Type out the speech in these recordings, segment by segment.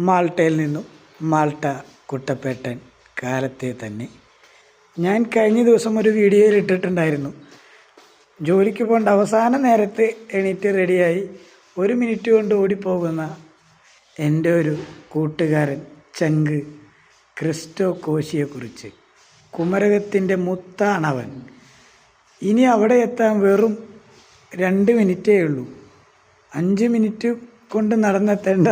മാൾട്ടയിൽ നിന്നും മാൾട്ട കുട്ടപ്പേട്ടൻ കാലത്തെ തന്നെ. ഞാൻ കഴിഞ്ഞ ദിവസം ഒരു വീഡിയോയിൽ ഇട്ടിട്ടുണ്ടായിരുന്നു. ജോലിക്ക് പോകേണ്ട അവസാന നേരത്തെ എണീറ്റ് റെഡിയായി ഒരു മിനിറ്റ് കൊണ്ട് ഓടിപ്പോകുന്ന എന്റെ ഒരു കൂട്ടുകാരൻ ചങ്ക് ക്രിസ്റ്റോ കോശിയെക്കുറിച്ച്. കുമരകത്തിന്റെ മുത്താണവൻ. ഇനി അവിടെ എത്താൻ വെറും രണ്ട് മിനിറ്റേ ഉള്ളൂ. അഞ്ച് മിനിറ്റ് കൊണ്ട് നടന്നെത്തേണ്ട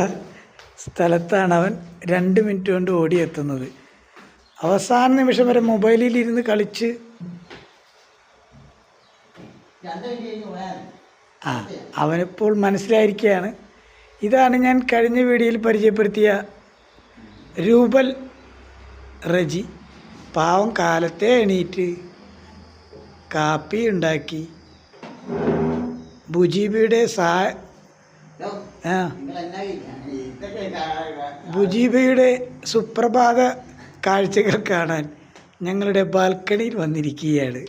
സ്ഥലത്താണ് അവൻ രണ്ട് മിനിറ്റ് കൊണ്ട് ഓടിയെത്തുന്നത്. അവസാന നിമിഷം വരെ മൊബൈലിൽ ഇരുന്ന് കളിച്ച് ആ അവനിപ്പോൾ മനസ്സിലായിരിക്കുകയാണ്. ഇതാണ് ഞാൻ കഴിഞ്ഞ വീഡിയോയിൽ പരിചയപ്പെടുത്തിയ രൂപൽ റജി. പാവം കാലത്തെ എണീറ്റ് കാപ്പി ഉണ്ടാക്കി. ബുജീബിയുടെ സാ ആ ബുജീബയുടെ സുപ്രഭാത കാഴ്ചകൾ കാണാൻ ഞങ്ങളുടെ ബാൽക്കണിയിൽ വന്നിരിക്കുകയാണ്.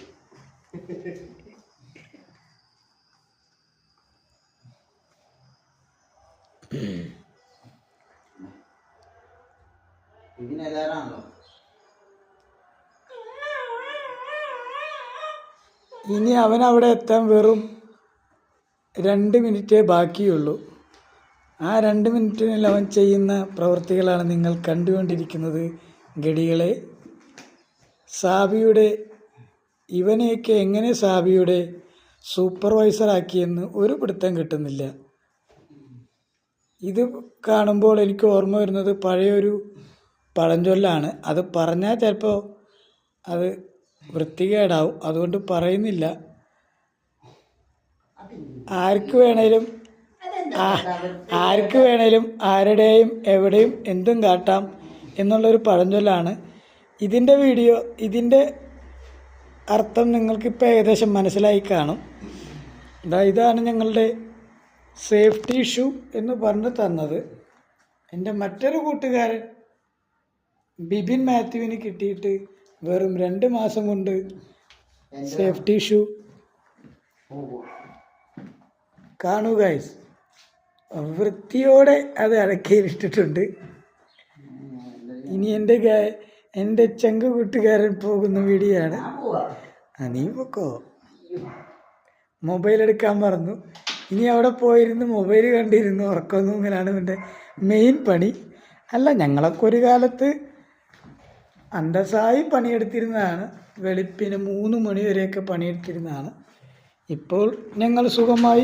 ഇനി അവൻ അവിടെ എത്താൻ വെറും രണ്ട് മിനിറ്റേ ബാക്കിയുള്ളൂ. ആ രണ്ട് മിനിറ്റിനുള്ളിൽ അവൻ ചെയ്യുന്ന പ്രവൃത്തികളാണ് നിങ്ങൾ കണ്ടുകൊണ്ടിരിക്കുന്നത്. ഗഡികളെ സാബിയുടെ ഇവനെയൊക്കെ എങ്ങനെ സാബിയുടെ സൂപ്പർവൈസറാക്കിയെന്ന് ഒരു പിടുത്തം കിട്ടുന്നില്ല. ഇത് കാണുമ്പോൾ എനിക്ക് ഓർമ്മ വരുന്നത് പഴയൊരു പഴഞ്ചൊല്ലാണ്. അത് പറഞ്ഞാൽ ചിലപ്പോൾ അത് വൃത്തികേടാവും. അതുകൊണ്ട് പറയുന്നില്ല. ആർക്ക് വേണേലും ആർക്ക് വേണേലും ആരുടെയും എവിടെയും എന്തും കാട്ടാം എന്നുള്ളൊരു പഴഞ്ചൊല്ലാണ്. ഇതിന്റെ വീഡിയോ ഇതിന്റെ അർത്ഥം നിങ്ങൾക്കിപ്പോൾ ഏകദേശം മനസ്സിലായി കാണും. ഇതാ ഇതാണ് ഞങ്ങളുടെ സേഫ്റ്റി ഇഷ്യൂ എന്ന് പറഞ്ഞു തന്നത്. എന്റെ മറ്റൊരു കൂട്ടുകാരൻ ബിബിൻ മാത്യുവിന് കിട്ടിയിട്ട് വെറും രണ്ട് മാസം കൊണ്ട് സേഫ്റ്റി ഷൂ കാണൂ ഗൈസ് വൃത്തിയോടെ അത് അടക്കയിലിട്ടിട്ടുണ്ട് ഇനി എന്റെ എന്റെ ചങ്ക് കൂട്ടുകാരൻ പോകുന്ന വീഡിയോ ആണ്. ആ നീ പൊക്കോ? മൊബൈൽ എടുക്കാൻ മറന്നു. ഇനി അവിടെ പോയിരുന്നു മൊബൈൽ കണ്ടിരുന്നു ഉറക്കം ഇങ്ങനെയാണ് ഇവന്റെ മെയിൻ പണി. അല്ല ഞങ്ങളൊക്കെ ഒരു കാലത്ത് അന്തസ്സായി പണിയെടുത്തിരുന്നതാണ്. വെളുപ്പിന് മൂന്ന് മണി വരെയൊക്കെ പണിയെടുത്തിരുന്നതാണ്. ഇപ്പോൾ ഞങ്ങൾ സുഖമായി